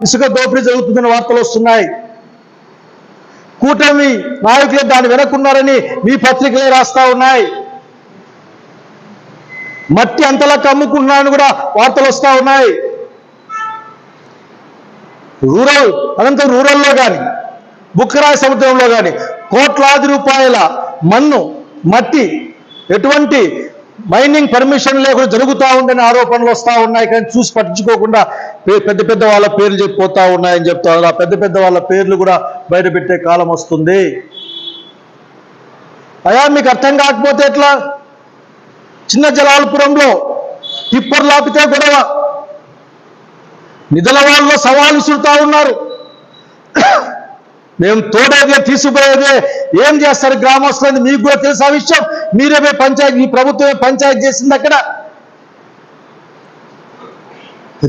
ఇసుక దోపిడీ జరుగుతుందని వార్తలు వస్తున్నాయి. కూటమి నాయకులు దాన్ని వెనక్కున్నారని మీ పత్రికలే రాస్తా ఉన్నాయి. మట్టి అంతలా కమ్ముకున్నారని కూడా వార్తలు వస్తా ఉన్నాయి. రూరల్ అనంతరం రూరల్లో కానీ బుక్కరాయ సముద్రంలో కానీ కోట్లాది రూపాయల మన్ను మట్టి ఎటువంటి మైనింగ్ పర్మిషన్ లేకుండా జరుగుతూ ఉందని ఆరోపణలు వస్తూ ఉన్నాయి. కానీ చూసి పట్టించుకోకుండా పెద్ద పెద్ద వాళ్ళ పేర్లు చెప్పిపోతూ ఉన్నాయని చెప్తారు ఆ పెద్ద పెద్ద వాళ్ళ పేర్లు కూడా బయట పెట్టే కాలం వస్తుంది. అయా మీకు అర్థం కాకపోతే ఎట్లా? చిన్న జలాలపురంలో టిప్పర్ లాపితే గొడవ. నిధుల వాళ్ళు సవాలు విసురుతా ఉన్నారు. మేము తోడేదే తీసుకుపోయేదే ఏం చేస్తారు గ్రామస్తులని మీకు కూడా తెలుసు ఆ విషయం? మీరే పోయి పంచాయతీ మీ ప్రభుత్వమే పంచాయతీ చేసింది అక్కడ.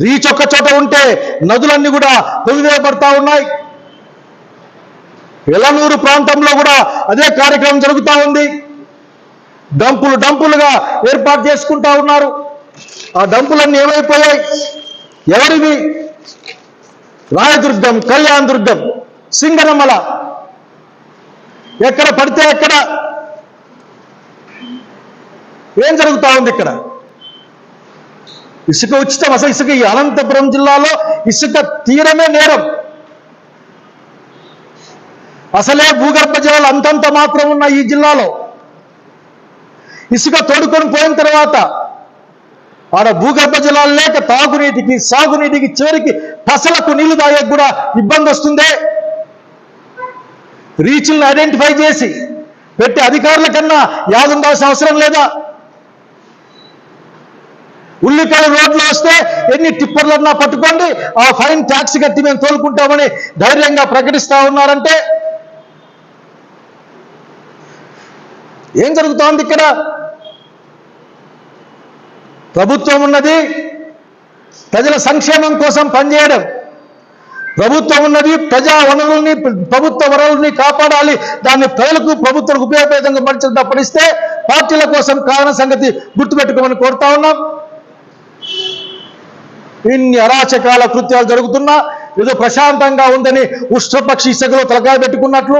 రీచ్ ఒక్క చోట ఉంటే నదులన్నీ కూడా పొగివేయబడతా ఉన్నాయి. ఎలనూరు ప్రాంతంలో కూడా అదే కార్యక్రమం జరుగుతూ ఉంది. డంపులు డంపులుగా ఏర్పాటు చేసుకుంటా ఉన్నారు. ఆ డంపులన్నీ ఏమైపోయాయి? ఎవరివి? రాయదుర్గం కళ్యాణ్ దుర్గం సింగనమల ఎక్కడ పడితే ఎక్కడ ఏం జరుగుతా ఉంది ఇక్కడ? ఇసుక ఉచితం అసలు ఇసుక ఈ అనంతపురం జిల్లాలో ఇసుక తీరమే నేరం. అసలే భూగర్భ జలాలు అంతంత మాత్రం ఉన్న ఈ జిల్లాలో. ఇసుక తోడుకొని పోయిన తర్వాత ఆడ భూగర్భ జలాలు లేక తాగునీటికి సాగునీటికి చివరికి పసలకు నీళ్ళు తాగేకి కూడా ఇబ్బంది వస్తుందే. రీచ్లను ఐడెంటిఫై చేసి పెట్టే అధికారుల కన్నా యాదం అవసరం లేదా? ఉల్లిపాయలు రోడ్లు వస్తే ఎన్ని టిప్పర్లన్నా పట్టుకోండి ఆ ఫైన్ ట్యాక్స్ కట్టి మేము తోలుకుంటామని ధైర్యంగా ప్రకటిస్తా ఉన్నారంటే ఏం జరుగుతోంది ఇక్కడ? ప్రభుత్వం ఉన్నది ప్రజల సంక్షేమం కోసం పనిచేయడం. ప్రభుత్వం ఉన్నది ప్రజా వనరుల్ని ప్రభుత్వ వనరుల్ని కాపాడాలి. దాన్ని ప్రజలకు ప్రభుత్వం ఉపయోగపేదంగా మరింత తప్పనిస్తే పార్టీల కోసం కారణ సంగతి గుర్తుపెట్టుకోమని కోరుతా ఉన్నాం. ఇన్ని అరాచకాల కృత్యాలు జరుగుతున్నా ఏదో ప్రశాంతంగా ఉందని ఉష్ట్రపక్షి ఇసుకలో తలకాయ పెట్టుకున్నట్లు.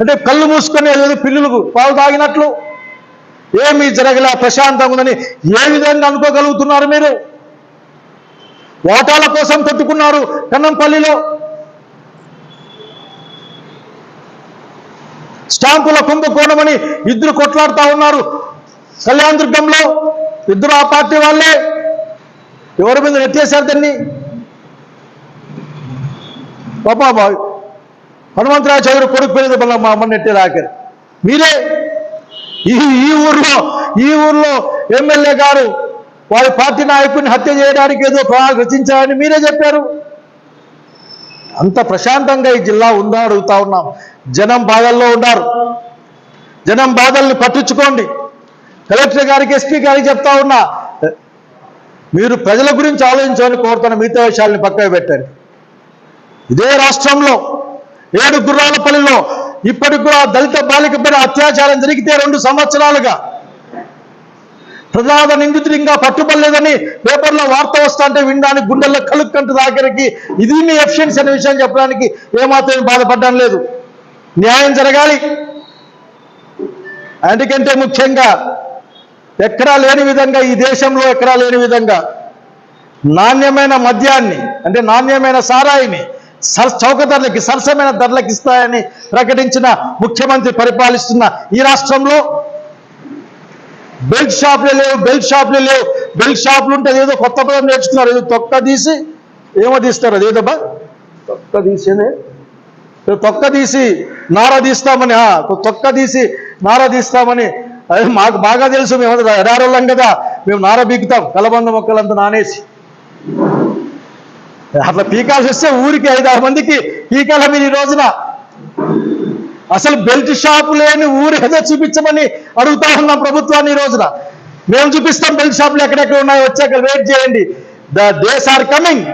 అంటే కళ్ళు మూసుకొని ఏదో పిల్లులకు పాలు తాగినట్లు. ఏమీ జరగలే ప్రశాంతంగా ఉందని ఏ విధంగా అనుకోగలుగుతున్నారు మీరు? ఓటాల కోసం తట్టుకున్నారు కన్నంపల్లిలో. స్టాంపుల కుంభకోణమని ఇద్దరు కొట్లాడుతా ఉన్నారు. కళ్యాణ దుర్గంలో ఇద్దరు ఆ పార్టీ వాళ్ళే. ఎవరి మీద నెట్టేశారు దాన్ని? పాపా హనుమంతరావు చౌదరి కొడుకు పేరు మళ్ళీ మా అమ్మ నెట్టే ఆఖరి మీరే ఈ ఈ ఊర్లో ఈ ఊర్లో ఎమ్మెల్యే గారు వారి పార్టీ నాయకుడిని హత్య చేయడానికి ఏదో ప్రణాళిక రచించారని మీరే చెప్పారు. అంత ప్రశాంతంగా ఈ జిల్లా ఉందా అడుగుతా ఉన్నాం. జనం బాధల్లో ఉన్నారు. జనం బాధల్ని పట్టించుకోండి. కలెక్టర్ గారికి ఎస్పీ గారికి చెప్తా ఉన్నా మీరు ప్రజల గురించి ఆలోచించాలని కోరుతున్న మిగతా విషయాలని పక్కకు పెట్టండి. ఇదే రాష్ట్రంలో ఏడు గుర్రాలపల్లిలో ఇప్పటికి కూడా దళిత బాలికపై అత్యాచారం జరిగితే రెండు సంవత్సరాలుగా. ప్రధాన నిందితుడు ఇంకా పట్టుబడలేదని పేపర్లో వార్త వస్తుంటే వినడానికి గుండెల్లో కలుక్కంటు దగ్గరికి ఇది మీ ఎఫిషియన్సీ అనే విషయం చెప్పడానికి ఏమాత్రం బాధపడడం లేదు. న్యాయం జరగాలి. అందుకంటే ముఖ్యంగా ఎక్కడా లేని విధంగా ఈ దేశంలో ఎక్కడా లేని విధంగా నాణ్యమైన మద్యాన్ని అంటే నాణ్యమైన సారాయిని సర్ చౌక ధరలకి సరసమైన ధరలకు ఇస్తాయని ప్రకటించిన ముఖ్యమంత్రి పరిపాలిస్తున్న ఈ రాష్ట్రంలో బెల్ట్ షాపులు లేవు బెల్ట్ షాపులు లేవు. బెల్ట్ షాపులు ఉంటే ఏదో కొత్త పదం నేర్చుకున్నారు. ఏదో తొక్క తీసి ఏమో తీస్తారు? అదేదబ్బా తొక్క తీసేనే? తొక్క తీసి నార తీస్తామని తొక్క తీసి నార తీస్తామని అదే మాకు బాగా తెలుసు మేము ఎడారోళ్ళం కదా మేము నార పీకుతాం కలబంద మొక్కలంతా నానేసి. అట్లా పీకాల్సి వస్తే ఊరికి ఐదారు ఆరు మందికి పీకాల మీరు ఈ రోజున అసలు బెల్ట్ షాపు లేని ఊరు ఏదో చూపించమని అడుగుతా ఉన్నాం ప్రభుత్వాన్ని ఈ రోజున. మేము చూపిస్తాం బెల్ట్ షాపులు ఎక్కడెక్కడ ఉన్నాయో వచ్చాక వెయిట్ చేయండి. The days are coming.